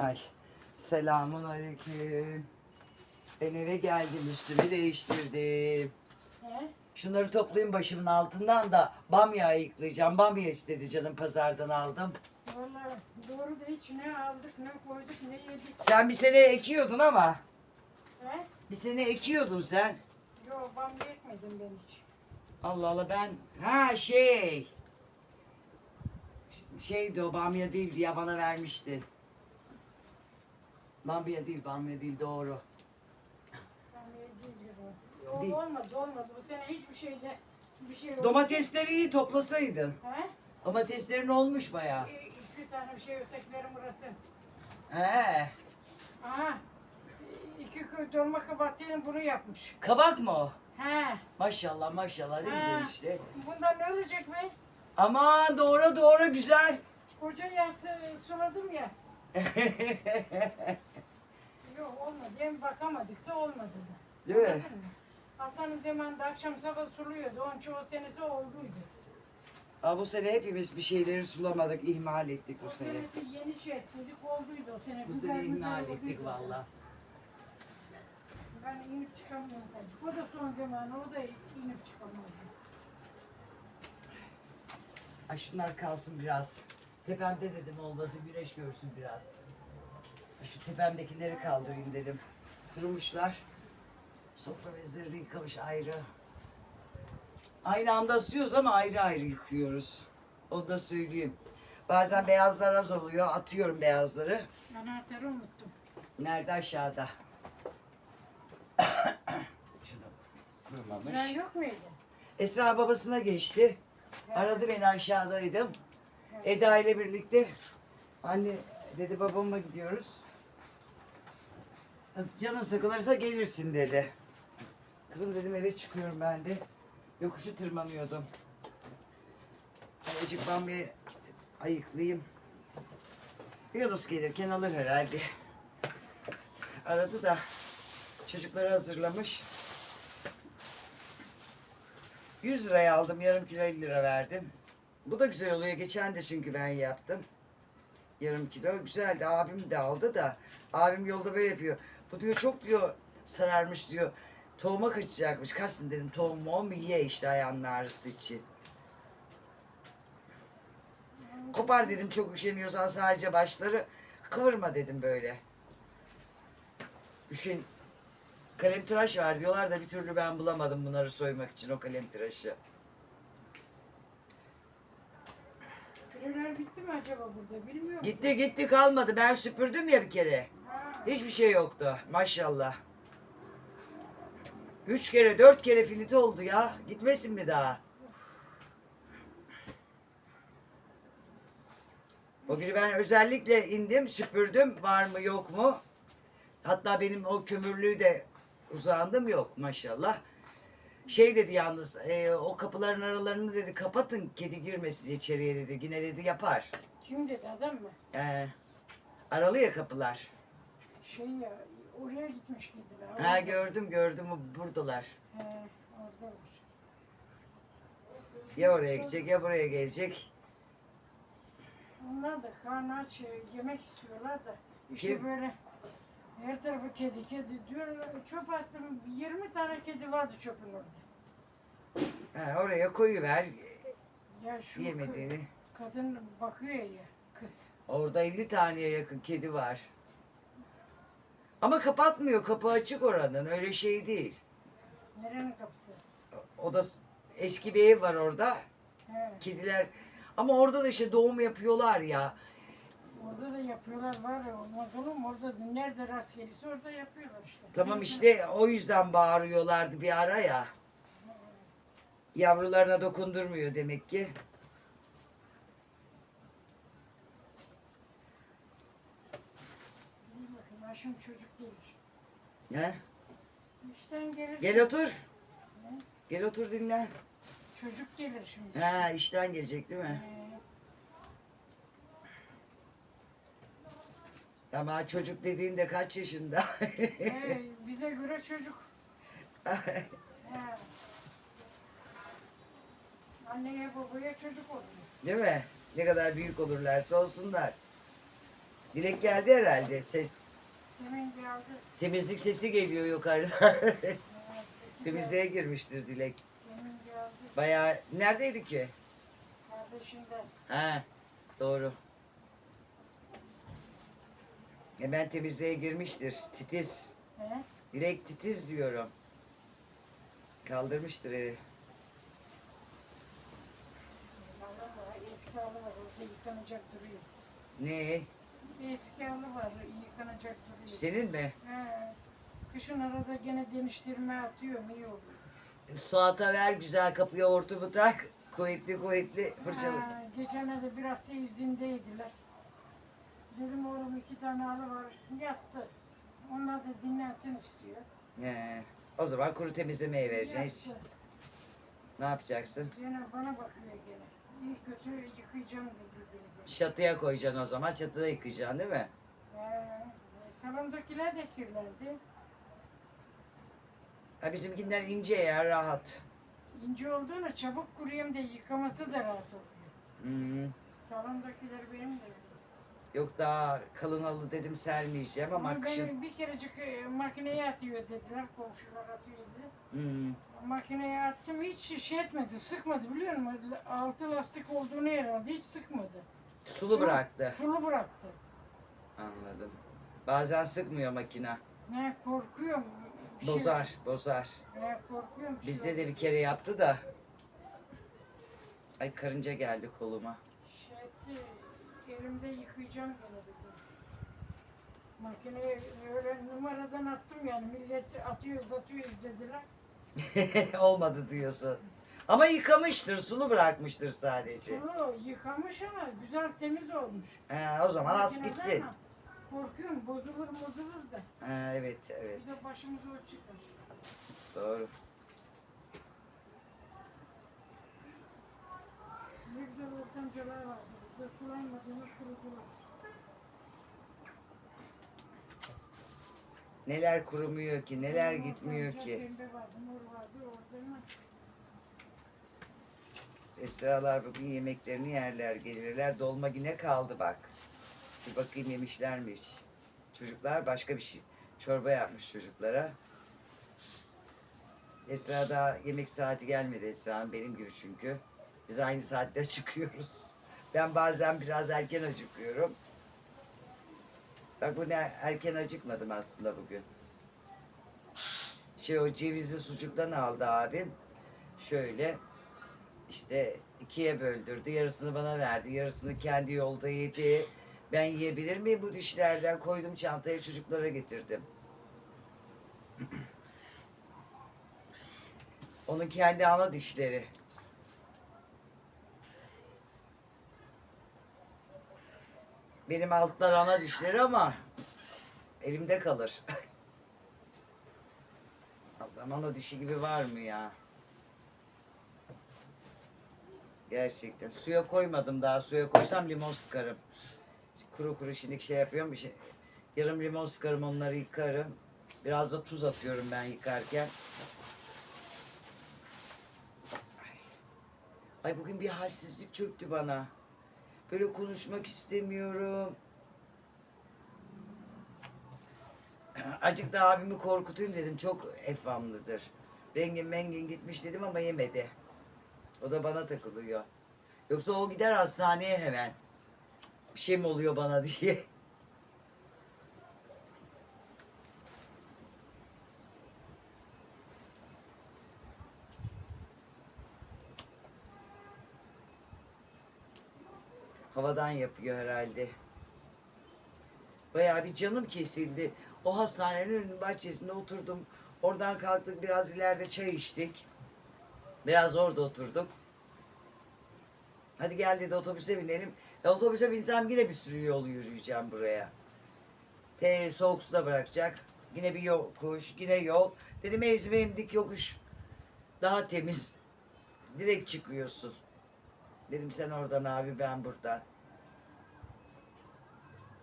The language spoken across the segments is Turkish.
Ay. Selamun aleyküm. Ben eve geldim üstümü değiştirdim. He? Şunları toplayayım başımın altından da bamya ayıklayacağım. Bamya istedi canım pazardan aldım. Vallahi doğru da hiç ne aldık ne koyduk ne yedik. Sen bir sene ekiyordun ama. He? Bir sene ekiyordun sen. Yok bamya ekmedim ben hiç. Allah Allah ben. Ha şey. Şeydi o bamya değildi ya bana vermişti. Bamya değil bamya değil doğru. O. Değil. Yok olmadı olmadı. Bu sene hiçbir şeyde bir şey yok. Domatesleri iyi toplasaydın. He? Domateslerin olmuş bayağı. İ- İki tane bir şey ötekileri Murat'ın. He. Aha. İki köy dolma kabahtiyeni bunu yapmış. Kabak mı o? He. Maşallah maşallah ne güzel Ha. işte. Bundan ne olacak be? Aman doğru doğru güzel. Koca yası suladım ya. Yok olmadı. Hem bakamadık da olmadı da. Değil mi? Anladın mı? Hasan'ın zamanında akşam sabah suluyordu. Onun çoğu senesi olduydu. Aa, bu sene hepimiz bir şeyleri sulamadık, ihmal ettik bu O sene. senesi yeni şey ettiydik olduydu o sene. Bu sene ihmal olduydu ettik o valla. sene. Ben inip çıkamıyorum. O da son zamanı. O da inip çıkamıyordu. Ay şunlar kalsın biraz. Tepemde dedim olması güneş görsün biraz. Şu tepemdekileri kaldırayım dedim. Kurumuşlar. Sofra bezlerini yıkamış ayrı. Aynı anda asıyoruz ama ayrı ayrı yıkıyoruz. Onu da söyleyeyim. Bazen beyazlar az oluyor. Atıyorum beyazları. Anahtarı unuttum. Nerede aşağıda? Şunu kurmamış. Sıra yok muydu? Esra babasına geçti. Aradı beni aşağıdaydım. Eda ile birlikte. Anne dedi babama gidiyoruz. Canın sıkılırsa gelirsin dedi. Kızım dedim eve çıkıyorum ben de. Yokuşu tırmanıyordum. Azıcık ben bir ayıklayayım. Yunus gelirken alır herhalde. Aradı da çocukları hazırlamış. 100 liraya aldım. Yarım kilo 50 lira verdim. Bu da güzel oluyor. Geçen de çünkü ben yaptım. Yarım kilo. Güzeldi. Abim de aldı da. Abim yolda böyle yapıyor. Bu diyor çok diyor sararmış diyor. Tohuma kaçacakmış. Kaçsın dedim. Tohum mu ye işte ayağının ağrısı için. Kopar dedim çok üşeniyorsan sadece başları. Kıvırma dedim böyle. Üşen, kalem tıraş var diyorlar da bir türlü ben bulamadım bunları soymak için o kalem tıraşı. Pireler bitti mi acaba burada? Bilmiyorum. Gitti gitti kalmadı. Ben süpürdüm ya bir kere. Hiçbir şey yoktu maşallah. Üç kere dört kere filite oldu ya. Gitmesin mi daha? O günü ben özellikle indim süpürdüm var mı yok mu. Hatta benim o kömürlüğü de uzandım yok maşallah. Şey dedi yalnız e, o kapıların aralarını dedi kapatın kedi girmesin içeriye dedi. Yine dedi yapar. Kim dedi adam mı? E, aralı ya kapılar. Şey ya oraya gitmiş gibiler. Ha Orada- gördüm gördüm buradalar. He, oradalar. Ya oraya gidecek ya buraya gelecek. Onlar da karnı aç e, yemek istiyorlar da işte Kim? böyle her tarafı kedi kedi diyor çöp attım 20 tane kedi vardı çöpün orada. Ha, oraya koyuver Ya şu yemediğini. kadın bakıyor ya kız. Orada 50 taneye yakın kedi var. Ama kapatmıyor. Kapı açık oranın. Öyle şey değil. Nerenin kapısı? O da eski bir ev var orada. He, Kediler ama orada da işte doğum yapıyorlar ya. orada da yapıyorlar var ya bakalım orada nerede rast gelirse orada yapıyorlar işte. Tamam işte o yüzden bağırıyorlardı bir ara ya. Yavrularına dokundurmuyor demek ki. şimdi çocuk. He? İşten gelir. Gel otur. Gel otur dinle. Çocuk gelir şimdi. Ha işten gelecek değil mi? Ee, Ama çocuk dediğinde kaç yaşında? Ee, bize göre çocuk. He. Anneye babaya çocuk oluyor. Değil mi? Ne kadar büyük olurlarsa olsunlar. Dilek geldi herhalde ses. Demin. Temizlik sesi geliyor yukarıdan. Sesi Temizliğe girmiştir Dilek. geldi. Demin. Bayağı neredeydi ki? Kardeşimden. Ha, doğru. Hemen temizliğe girmiştir. Titiz. He? Direkt titiz diyorum. Kaldırmıştır evi. Var, eski halı var. Orada yıkanacak duruyor. Ne? Eski halı var. Yıkanacak duruyor. Senin mi? He. Kışın arada gene deniştirme atıyorum. iyi oluyor. Suat'a ver güzel kapıya hortumu tak. Kuvvetli kuvvetli fırçalasın. Ha, geçen de bir hafta izindeydiler. Dedim oğlum iki tane halı var. Yattı. Onlar da dinlensin istiyor. He. O zaman kuru temizlemeye vereceksin. Hiç. Yattı. Ne yapacaksın? Gene bana bakıyor gene. İyi kötü yıkayacağım dedi. Çatıya koyacaksın o zaman. Çatıda yıkayacaksın değil mi? Ee, salondakiler de kirlendi. Ha bizimkiler ince ya rahat. İnce olduğunu çabuk kuruyayım diye yıkaması da rahat oluyor. Hmm. Salondakiler benim de. Yok daha kalın halı dedim sermeyeceğim ama Ama kışın. beni bir kerecik e, makineye atıyor dediler. Komşular atıyor dedi. Hmm. Makineye attım hiç şey etmedi, sıkmadı biliyor musun? Altı lastik olduğunu herhalde hiç sıkmadı. Sulu bıraktı. Sulu bıraktı. Anladım. Bazen sıkmıyor makina. Ne korkuyorum. bir şey- Bozar, bozar. Ne korkuyorum. bir şey Bizde de bir kere yaptı da. Ay karınca geldi koluma. Şey etti, elimde yıkayacağım gene. Makineye öyle numaradan attım yani millet atıyoruz atıyoruz dediler. Olmadı diyorsun. Ama yıkamıştır, sulu bırakmıştır sadece. Sulu yıkamış ama güzel temiz olmuş. He, o zaman az gitsin. ama Korkuyorum bozulur bozulur da. He, evet, evet. Bir de başımıza o çıkar. Doğru. Ne güzel ortancalar vardı. Burada sulanmadığını kurudular. Neler kurumuyor ki, neler gitmiyor ki. Pembe vardı, mor vardı orada Esralar bugün yemeklerini yerler, gelirler. Dolma yine kaldı bak. Bir bakayım yemişler mi hiç. Çocuklar başka bir şey. Çorba yapmış çocuklara. Esra daha yemek saati gelmedi Esra'nın benim gibi çünkü. Biz aynı saatte çıkıyoruz. Ben bazen biraz erken acıkıyorum. Bak bu ne erken acıkmadım aslında bugün. Şey o cevizli sucuktan aldı abim. Şöyle işte ikiye böldürdü. Yarısını bana verdi. Yarısını kendi yolda yedi. Ben yiyebilir miyim bu dişlerden? Koydum çantaya çocuklara getirdim. Onun kendi ana dişleri. Benim altlar ana dişleri ama elimde kalır. Allah'ım ana dişi gibi var mı ya? Gerçekten. Suya koymadım daha. Suya koysam limon sıkarım. Kuru kuru şimdi şey yapıyorum. Şey, yarım limon sıkarım onları yıkarım. Biraz da tuz atıyorum ben yıkarken. Ay bugün bir halsizlik çöktü bana. Böyle konuşmak istemiyorum. Acık da abimi korkutayım dedim. Çok efamlıdır. Rengin mengin gitmiş dedim ama yemedi. O da bana takılıyor. Yoksa o gider hastaneye hemen. Bir şey mi oluyor bana diye. Havadan yapıyor herhalde. Bayağı bir canım kesildi. O hastanenin önünün bahçesinde oturdum. Oradan kalktık biraz ileride çay içtik. Biraz orada oturduk. Hadi gel dedi otobüse binelim. E, otobüse binsem yine bir sürü yol yürüyeceğim buraya. T soğuk suda bırakacak. Yine bir yokuş, yine yol. Dedim ezmeyin dik yokuş. Daha temiz. Direkt çıkıyorsun. Dedim sen oradan abi ben buradan.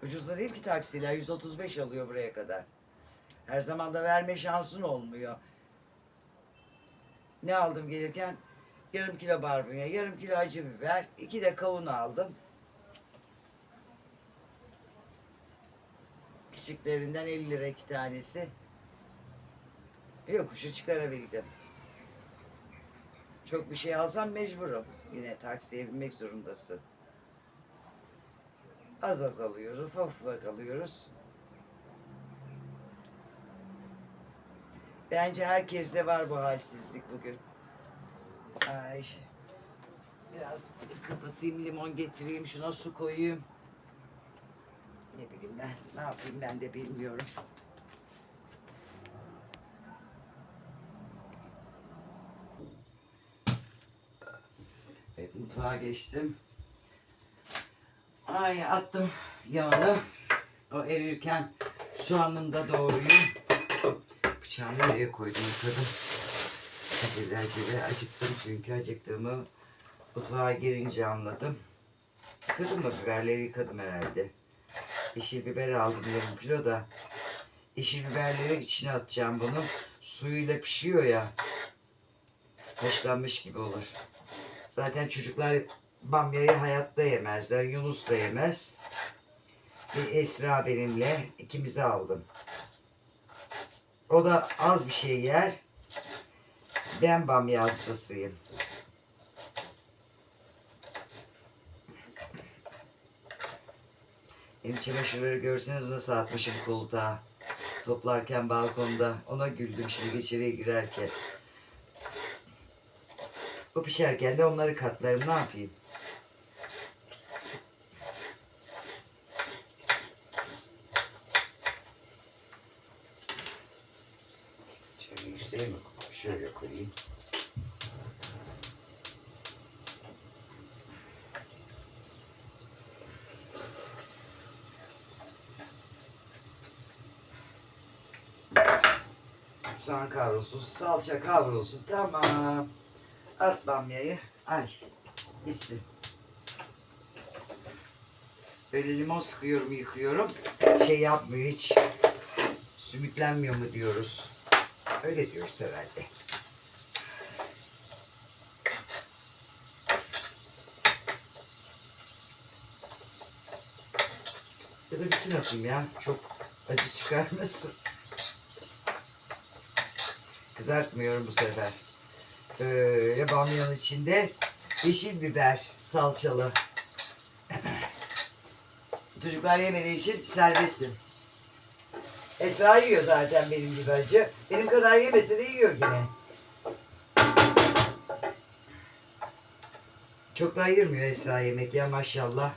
Ucuz da değil ki taksiler. 135 alıyor buraya kadar. Her zaman da verme şansın olmuyor. Ne aldım gelirken? Yarım kilo barbunya, yarım kilo acı biber, iki de kavun aldım. küçüklerinden 50 lira iki tanesi. Yokuşu çıkarabildim. Çok bir şey alsam mecburum. Yine taksiye binmek zorundasın. Az az alıyoruz, ufak ufak alıyoruz. Bence herkeste var bu halsizlik bugün. Ay. Biraz kapatayım, limon getireyim, şuna su koyayım. Ne bileyim ben, ne yapayım ben de bilmiyorum. Evet, mutfağa geçtim. Ay attım yağını. O erirken soğanını da doğrayayım. Bıçağı nereye koydum yıkadım. Acele acele acıktım çünkü acıktığımı mutfağa girince anladım. Yıkadım mı biberleri yıkadım herhalde. Yeşil biber aldım yarım kilo da. Yeşil biberleri içine atacağım bunu. Suyuyla pişiyor ya. Haşlanmış gibi olur. Zaten çocuklar bamyayı hayatta yemezler. Yunus da yemez. Bir Esra benimle ikimizi aldım. O da az bir şey yer. Ben bamya hastasıyım. Benim çamaşırları görseniz nasıl atmışım koltuğa. Toplarken balkonda. Ona güldüm şimdi içeriye girerken. O pişerken de onları katlarım. Ne yapayım? Şöyle yükseğe mi? Şöyle koyayım. Soğan kavrulsun, salça kavrulsun. Tamam. At bamyayı. Ay. Gitsin. Böyle limon sıkıyorum, yıkıyorum. Şey yapmıyor hiç. Sümüklenmiyor mu diyoruz. Öyle diyoruz herhalde. Ya da bütün atayım ya. Çok acı çıkarmasın. Kızartmıyorum bu sefer. Böyle bamyanın içinde yeşil biber salçalı. Çocuklar yemediği için serbestim. Esra yiyor zaten benim gibi acı. Benim kadar yemese de yiyor yine. Çok da ayırmıyor Esra yemek ya maşallah.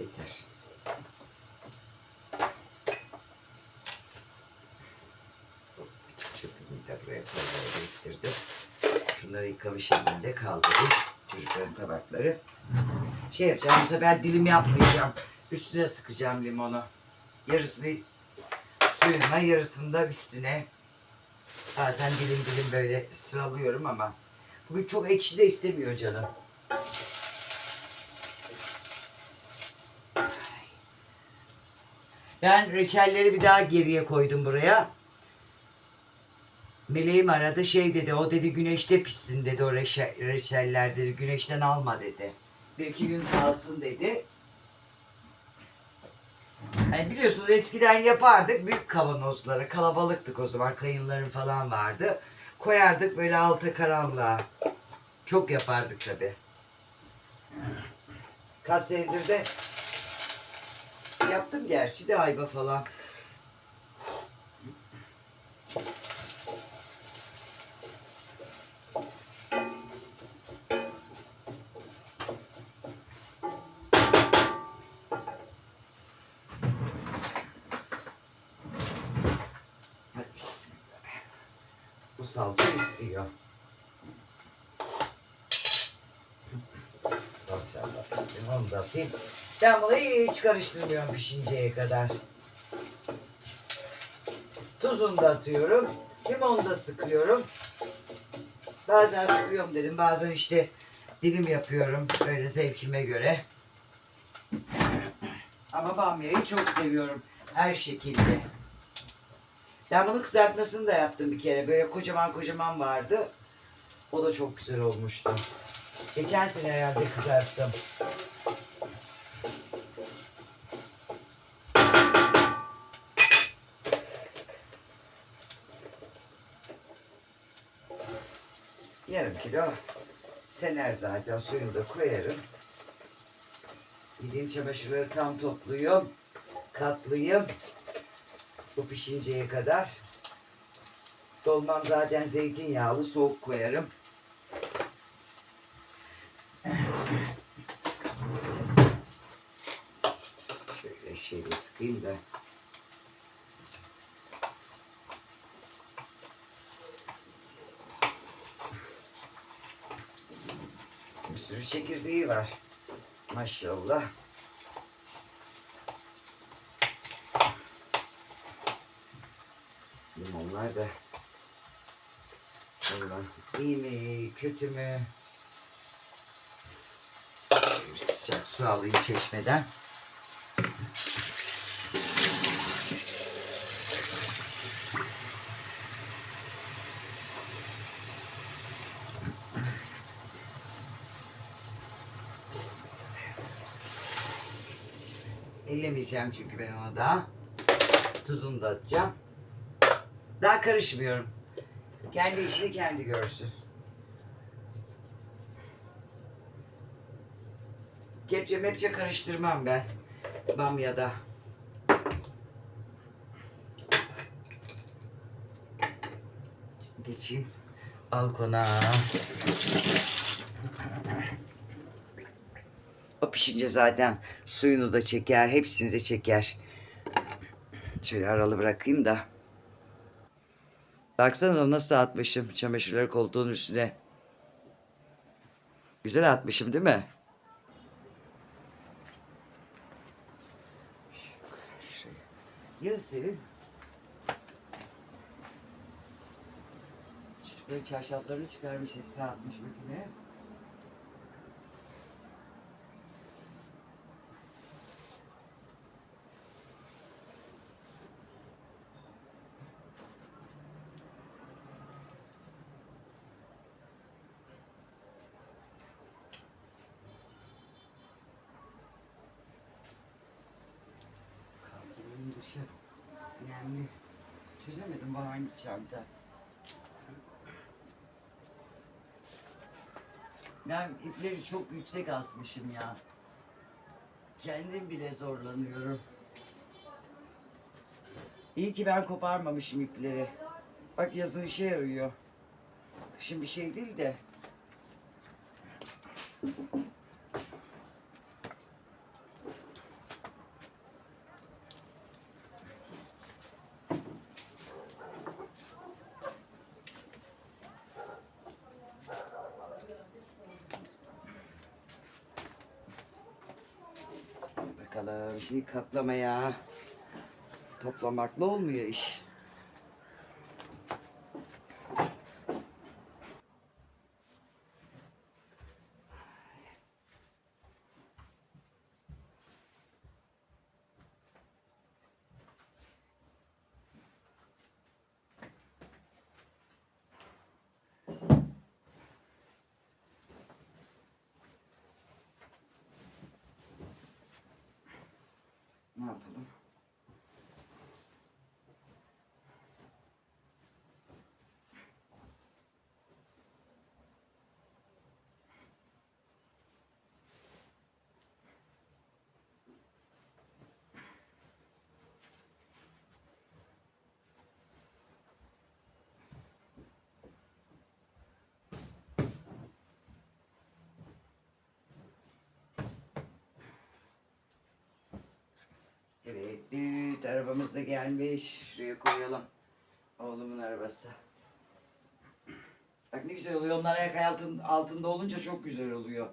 Yeter. Küçük çöpümü de buraya koymaya getirdim. Yıkamış elimde kaldırayım. Çocukların tabakları. Şey yapacağım bu sefer dilim yapmayacağım. Üstüne sıkacağım limonu. Yarısı suyuna yarısını da üstüne. Bazen dilim dilim böyle sıralıyorum ama bugün çok ekşi de istemiyor canım. Ben reçelleri bir daha geriye koydum buraya. Meleğim aradı şey dedi o dedi güneşte pişsin dedi o reçe- reçeller dedi güneşten alma dedi. Bir iki gün kalsın dedi. Yani biliyorsunuz eskiden yapardık büyük kavanozları kalabalıktık o zaman kayınların falan vardı. Koyardık böyle alta karanlığa. Çok yapardık tabi. Kaç senedir de yaptım gerçi de ayva falan. Atayım. Ben bunu hiç karıştırmıyorum pişinceye kadar. Tuzunu da atıyorum. Limonu da sıkıyorum. Bazen sıkıyorum dedim. Bazen işte dilim yapıyorum. Böyle zevkime göre. Ama bamyayı çok seviyorum. Her şekilde. Ben bunu kızartmasını da yaptım bir kere. Böyle kocaman kocaman vardı. O da çok güzel olmuştu. Geçen sene herhalde kızarttım. Kilo sener zaten suyunu da koyarım. Gideyim çamaşırları tam topluyum. Katlayayım. Bu pişinceye kadar. Dolmam zaten zeytinyağlı soğuk koyarım. Şöyle şeyle sıkayım da. Bir sürü çekirdeği var. Maşallah. Limonlar da Allah iyi mi kötü mü? Bir sıcak su alayım çeşmeden. Ellemeyeceğim çünkü ben ona daha. Tuzunu da atacağım. Daha karışmıyorum. Kendi işini kendi görsün. Kepçe mepçe karıştırmam ben. Bamya'da. Geçeyim balkona. O pişince zaten suyunu da çeker, hepsini de çeker. Şöyle aralı bırakayım da. Baksanıza nasıl atmışım çamaşırları koltuğun üstüne. Güzel atmışım değil mi? Senin. Çocukların çarşaflarını çıkarmış Esra atmış makineye. Çözemedim bu hangi çanta. Ben ipleri çok yüksek asmışım ya. Kendim bile zorlanıyorum. İyi ki ben koparmamışım ipleri. Bak yazın işe yarıyor. Kışın bir şey değil de. Bakalım şimdi katlamaya. Toplamakla olmuyor iş. Ne yapalım? Evet, düt arabamız da gelmiş. Şuraya koyalım. Oğlumun arabası. Bak ne güzel oluyor. Onlar ayak altın, altında olunca çok güzel oluyor.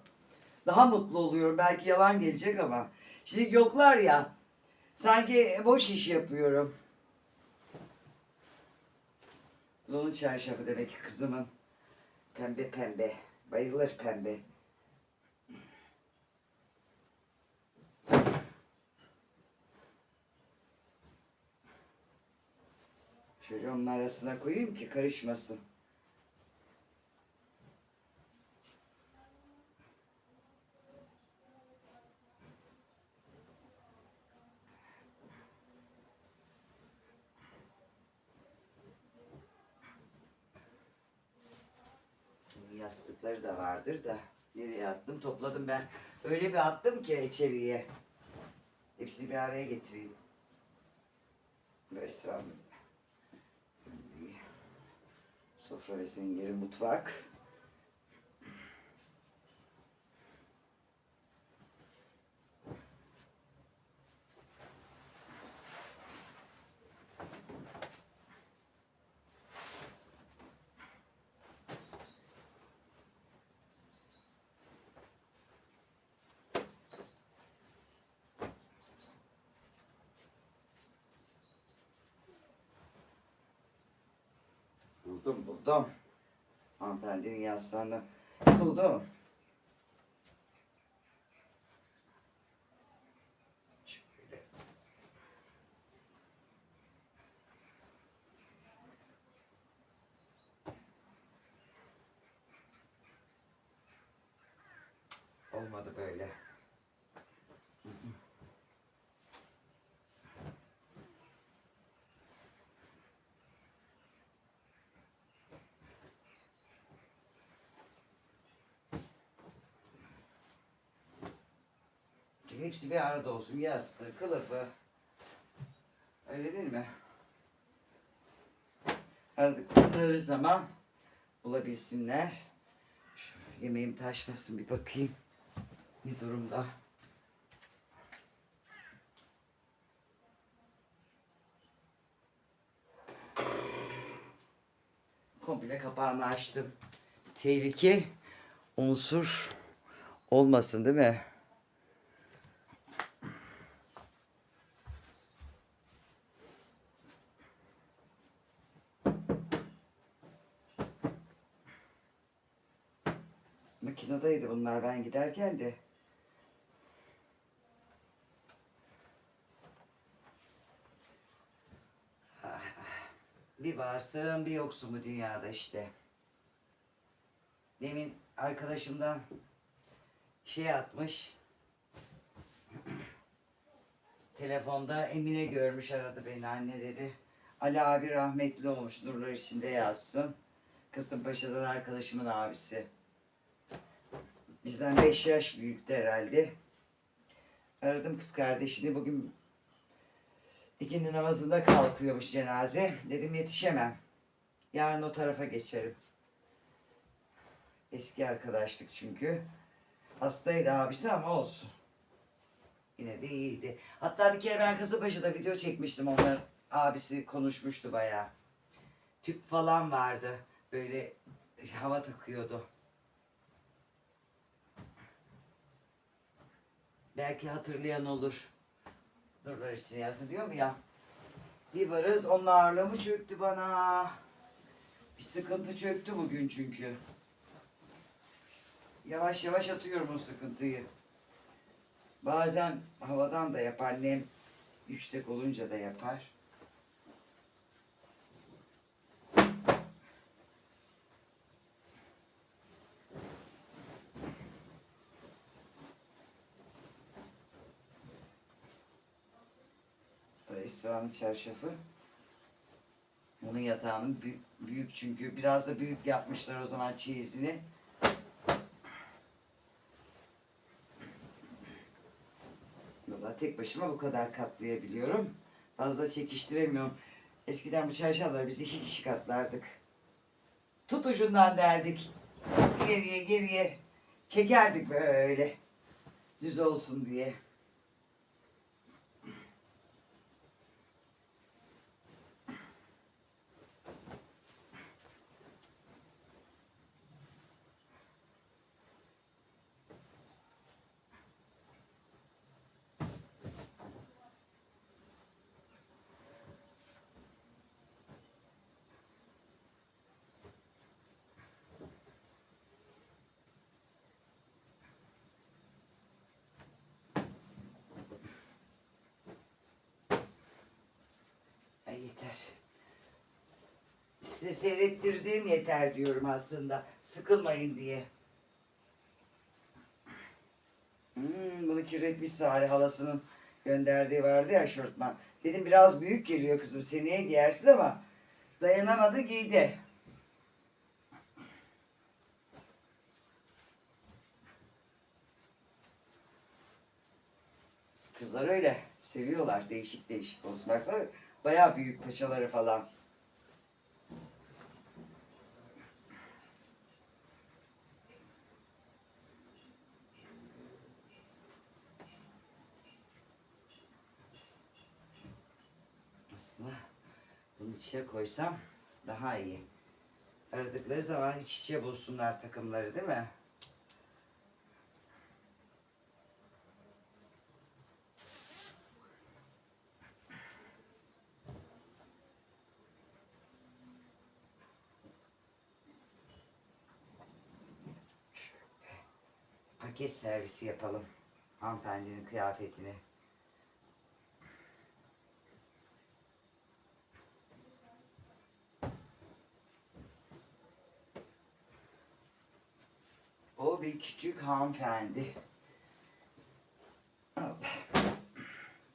Daha mutlu oluyorum. Belki yalan gelecek ama. Şimdi yoklar ya. Sanki boş iş yapıyorum. Onun çarşafı demek ki kızımın. Pembe pembe. Bayılır pembe. Şöyle onun arasına koyayım ki karışmasın. yastıkları da vardır da nereye attım topladım ben. Öyle bir attım ki içeriye. Hepsini bir araya getireyim. Böyle Sofra ve senin yeri mutfak. Buldum buldum. Hanımefendinin yastığını buldum. Olmadı böyle. Çünkü hepsi bir arada olsun. Yastığı, kılıfı. Öyle değil mi? Aradıkları zaman bulabilsinler. Şu yemeğim taşmasın bir bakayım. Ne durumda? Komple kapağını açtım. Tehlike unsur olmasın değil mi? Makinedeydi bunlar ben giderken de. Ah, Bir varsın bir yoksun bu dünyada işte. Demin arkadaşımdan şey atmış. Telefonda Emine görmüş aradı beni anne dedi. Ali abi rahmetli olmuş nurlar içinde yazsın. Kasımpaşa'dan arkadaşımın abisi. Bizden 5 yaş büyüktü herhalde. Aradım kız kardeşini bugün ikindi namazında kalkıyormuş cenaze. Dedim yetişemem. Yarın o tarafa geçerim. Eski arkadaşlık çünkü. Hastaydı abisi ama olsun. Yine de iyiydi. Hatta bir kere ben Kasımpaşa'da video çekmiştim onların abisi konuşmuştu bayağı. Tüp falan vardı. Böyle hava takıyordu. Belki hatırlayan olur. Nurlar için yazın diyor mu ya? Bir varız onun ağırlığı mı çöktü bana? Bir sıkıntı çöktü bugün çünkü. Yavaş yavaş atıyorum o sıkıntıyı. Bazen havadan da yapar, nem yüksek olunca da yapar. İsrail'in çarşafı. Onun yatağının büyük, büyük çünkü biraz da büyük yapmışlar o zaman çeyizini. Valla tek başıma bu kadar katlayabiliyorum. Fazla çekiştiremiyorum. Eskiden bu çarşafları biz iki kişi katlardık. Tut ucundan derdik. Geriye geriye çekerdik böyle. Düz olsun diye. Size seyrettirdiğim yeter diyorum aslında. Sıkılmayın diye. Hmm, bunu kirletmiş Sare halasının gönderdiği vardı ya şortman. Dedim biraz büyük geliyor kızım seneye giyersin ama dayanamadı giydi. Kızlar öyle seviyorlar değişik değişik olsun. Baksana bayağı büyük paçaları falan. Bunun içine koysam daha iyi. Aradıkları zaman iç içe bulsunlar takımları değil mi? paket servisi yapalım. Hanımefendinin kıyafetini. O küçük hanımefendi. Allah.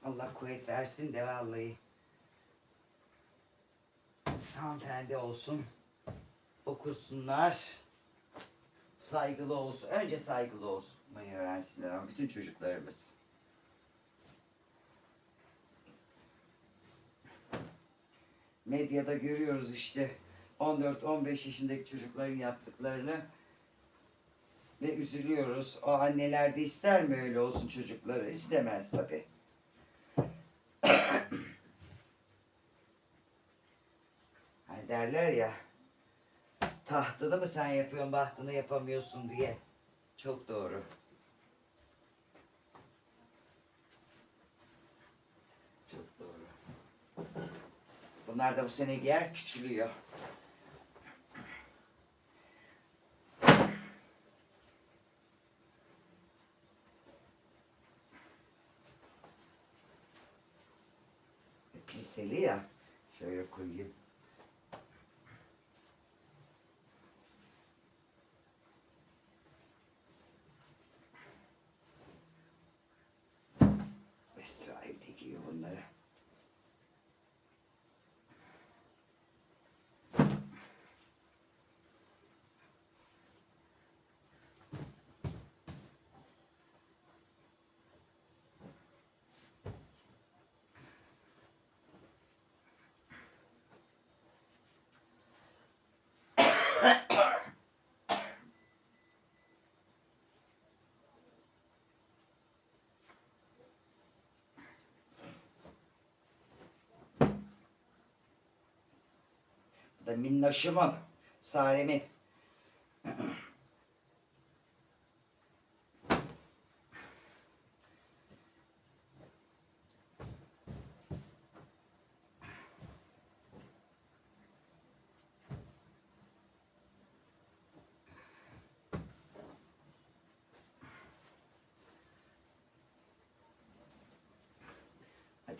Allah kuvvet versin de vallahi. Hanımefendi olsun. Okusunlar saygılı olsun. Önce saygılı olmayı öğrensinler ama bütün çocuklarımız. Medyada görüyoruz işte 14-15 yaşındaki çocukların yaptıklarını ve üzülüyoruz. O anneler de ister mi öyle olsun çocukları? İstemez tabi. hani derler ya Tahtını mı sen yapıyorsun, bahtını yapamıyorsun diye. Çok doğru. Çok doğru. Bunlar da bu sene giyer küçülüyor. Pliseli ya. Şöyle koyayım. Esra evde giyiyor bunları. Bu da minnoşumun, Salim'in.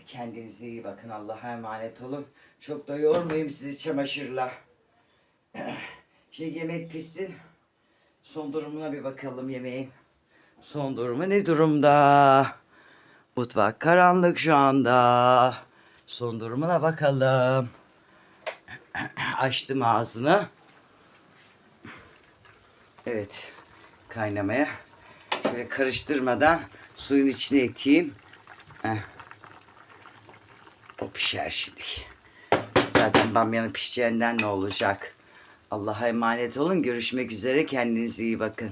Kendinize iyi bakın. Allah'a emanet olun. Çok da yormayayım sizi çamaşırla. Şimdi yemek pişsin. Son durumuna bir bakalım yemeğin. Son durumu ne durumda? Mutfak karanlık şu anda. Son durumuna bakalım. Açtım ağzını. Evet. Kaynamaya. Şöyle karıştırmadan suyun içine eteyim. Heh. O pişer şimdi. Zaten bamyanın pişeceğinden ne olacak? Allah'a emanet olun. Görüşmek üzere. Kendinize iyi bakın.